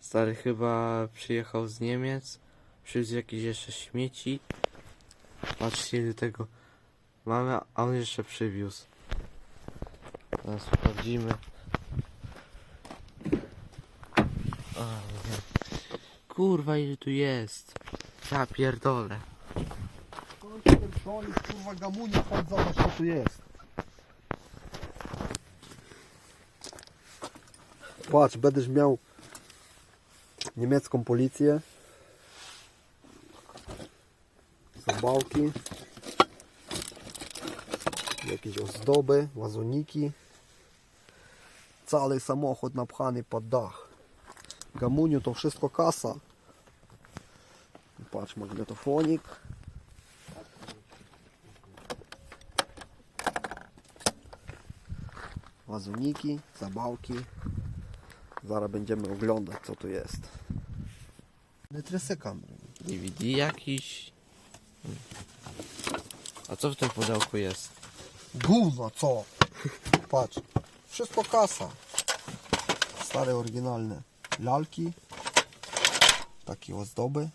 Stary chyba przyjechał z Niemiec, przywiózł jakieś jeszcze śmieci. Patrzcie ile tego mamy, a on jeszcze przywiózł. Teraz sprawdzimy. O. Kurwa ile tu jest. Ja pierdolę. Kurwa gamunia, chodź zobacz co tu jest. Patrz, będziesz miał німецьком поліція. Собавки. Якісь оздоби, вазоніки. Цілий самоход напханий під дах. Гамуню то все каса. Patrz, magnetofonik. Łazuniki, zabałki, Zaraz będziemy oglądać co tu jest. Nie trysy kamery. DVD jakiś. A co w tym pudełku jest? Gówno co? Patrz. Wszystko kasa. Stare oryginalne lalki. Takie ozdoby.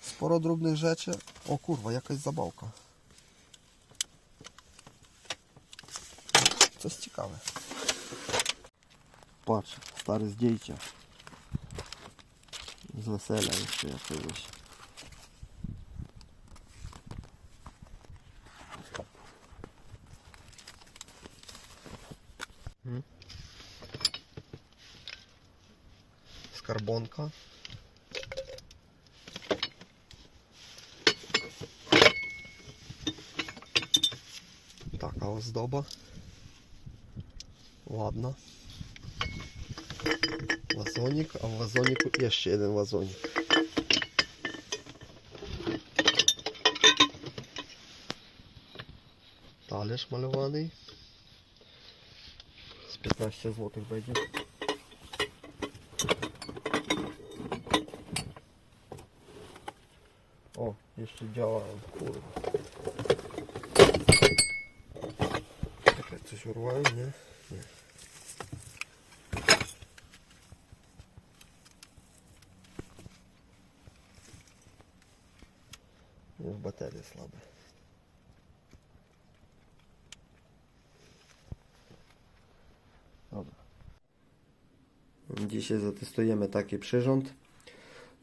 Sporo drobnych rzeczy. O kurwa, jakaś zabawka. Coś ciekawe. Patrz, stare zdjęcia. Z wesela jeszcze jakiegoś. Skarbonka. Taka ozdoba. Ładna. Wazonik, a w wazoniku jeszcze jeden wazonik. Talerz malowany. Z 15 zł będzie. O, jeszcze działa, kurwa. Czekaj, coś urwałem, nie? Nie. Już słabe. Dobra. Dzisiaj zatestujemy taki przyrząd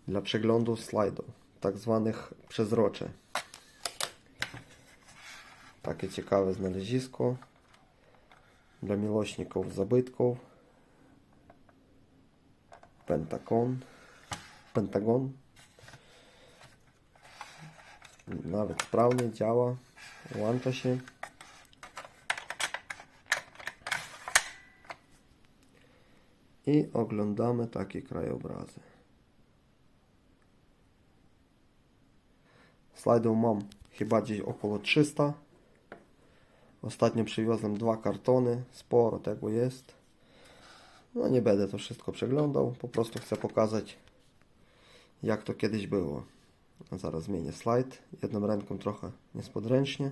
dla przeglądu slajdów, tak zwanych przezrocze. Takie ciekawe znalezisko dla miłośników zabytków. Pentagon. Pentagon. Nawet sprawnie działa, łącza się. I oglądamy takie krajobrazy. Slajdów mam chyba gdzieś około 300. Ostatnio przywiozłem dwa kartony, sporo tego jest. No nie będę to wszystko przeglądał, po prostu chcę pokazać jak to kiedyś było. A zaraz zmienię slajd, jedną ręką trochę niespodręcznie.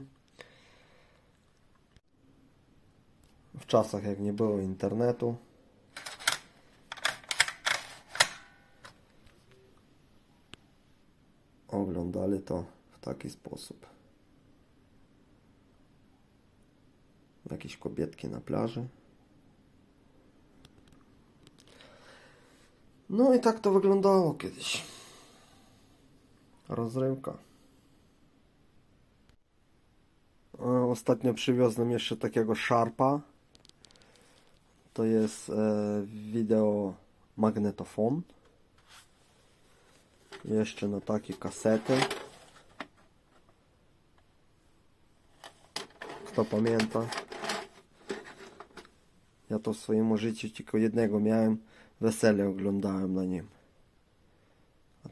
W czasach jak nie było internetu. Oglądali to w taki sposób. Jakieś kobietki na plaży. No i tak to wyglądało kiedyś. Rozrywka. Ostatnio przywiozłem jeszcze takiego Sharpa. To jest e, wideo magnetofon. Jeszcze na takie kasety. Kto pamięta? Ja to w swoim życiu tylko jednego miałem. Wesele oglądałem na nim.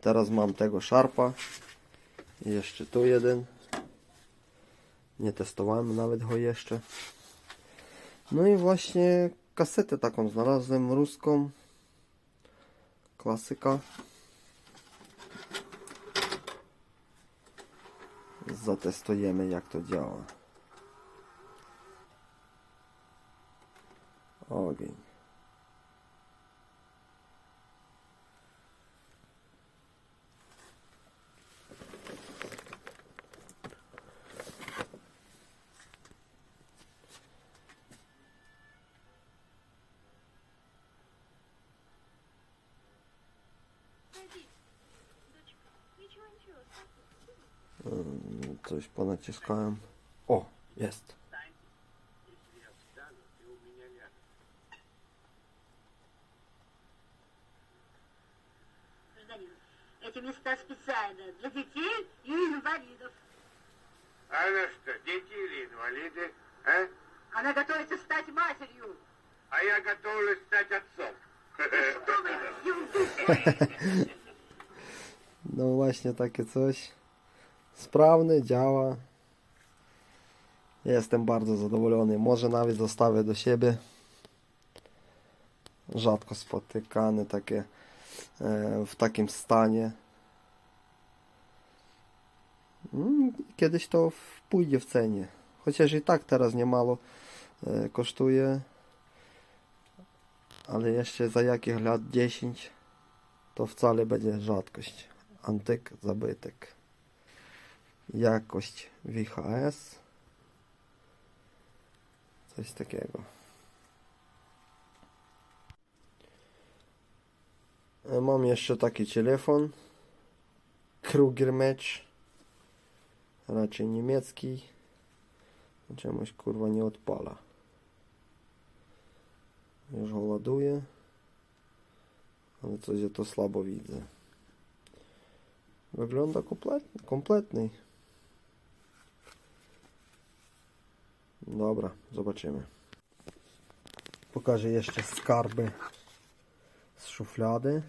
Teraz mam tego Sharpa. I jeszcze tu jeden. Nie testowałem nawet go jeszcze. No i właśnie kasetę taką znalazłem ruską. Klasyka. Zatestujemy jak to działa. Ogień. Coś ponaciskałem. O, jest. Гражданин, эти места специально для детей и инвалидов. А на что, дети или инвалиды? А? Она готовится стать матерью. А я готовлюсь стать отцом. Что вы ерунду говорите? No właśnie takie coś. Sprawny, działa. Jestem bardzo zadowolony. Może nawet zostawię do siebie. Rzadko spotykane takie e, w takim stanie. Mm, Kiedyś to pójdzie w cenie. Chociaż i tak teraz niemało e, kosztuje. Ale jeszcze za jakich lat 10 to wcale będzie rzadkość. Antyk, zabytek. Jakość VHS. Coś takiego. E, Mam jeszcze taki telefon. Kruger Match. Raczej niemiecki. Czemuś kurwa nie odpala. Już go ładuję. Ale coś ja to słabo widzę. Wygląda komplet, kompletny. Dobra, zobaczymy. Pokażę jeszcze skarby z szuflady.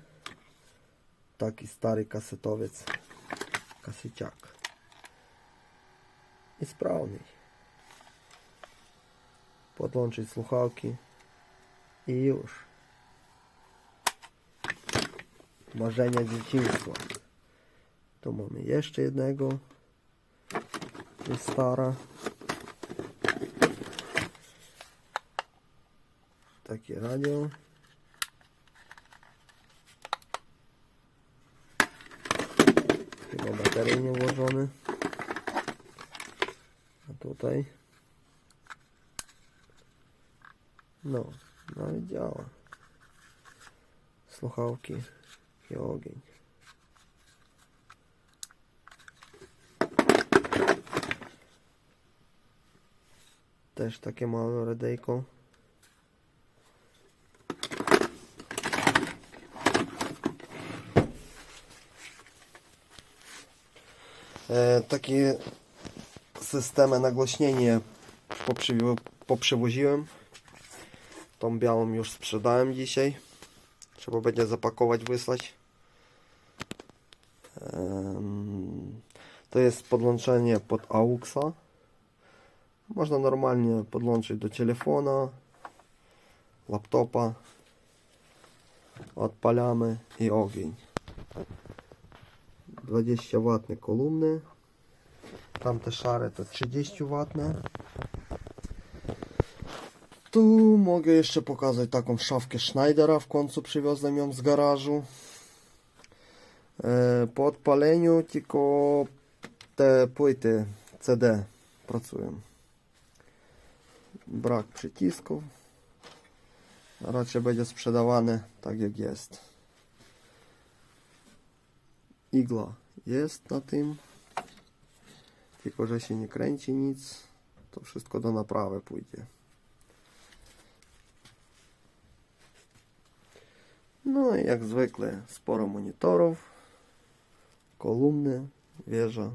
Taki stary kasetowiec. Kasyciak. I sprawny. Podłączyć słuchawki. I już. Marzenia dzieciństwa. Tu mamy jeszcze jednego. Jest stara. Takie radio. Chyba baterii nie włożone. A tutaj. No, nawet działa. Słuchawki i ogień. Też takie małe radyjko. Takie systemy nagłośnienie poprzywo- poprzewoziłem. Tą białą już sprzedałem dzisiaj. Trzeba będzie zapakować, wysłać. To jest podłączenie pod AUXa. Można normalnie podłączyć do telefona, laptopa. Odpalamy i ogień. 20 watne kolumny. Tamte szare to 30 watne. Tu mogę jeszcze pokazać taką szafkę Schneidera. W końcu przywiozłem ją z garażu. E, Po odpaleniu tylko te płyty CD pracują. Brak przycisków. Raczej będzie sprzedawane tak jak jest. Igla jest na tym. Tylko, że się nie kręci nic. To wszystko do naprawy pójdzie. No i jak zwykle sporo monitorów, kolumny, wieża.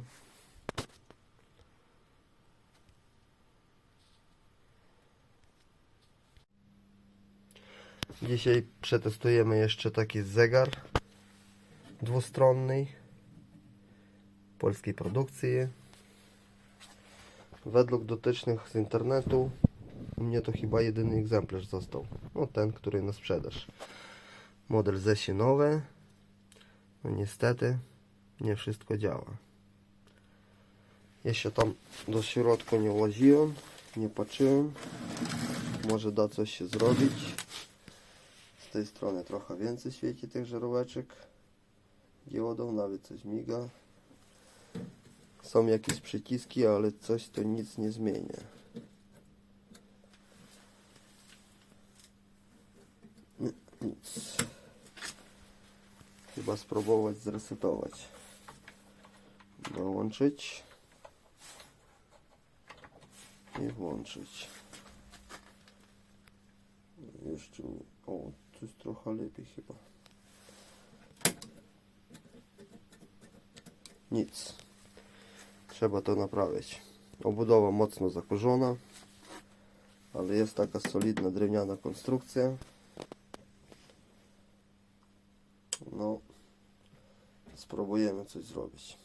Dzisiaj przetestujemy jeszcze taki zegar dwustronny polskiej produkcji. Według dotycznych z internetu u mnie to chyba jedyny egzemplarz został. No ten, który na sprzedaż. Model zesinowy. No niestety nie wszystko działa. Jeszcze tam do środka nie właziłem, nie patrzyłem. Może da coś się zrobić. Z tej strony trochę więcej świeci tych żaróweczek. Diodów, nawet coś miga. Są jakieś przyciski, ale coś to nic nie zmienia. Nic. Chyba spróbować zresetować. dołączyć i włączyć. Jeszcze. O, tu jest trochę lepiej chyba. Nic. Trzeba to naprawić. Obudowa mocno zakurzona, ale jest taka solidna drewniana konstrukcja. No, spróbujemy coś zrobić.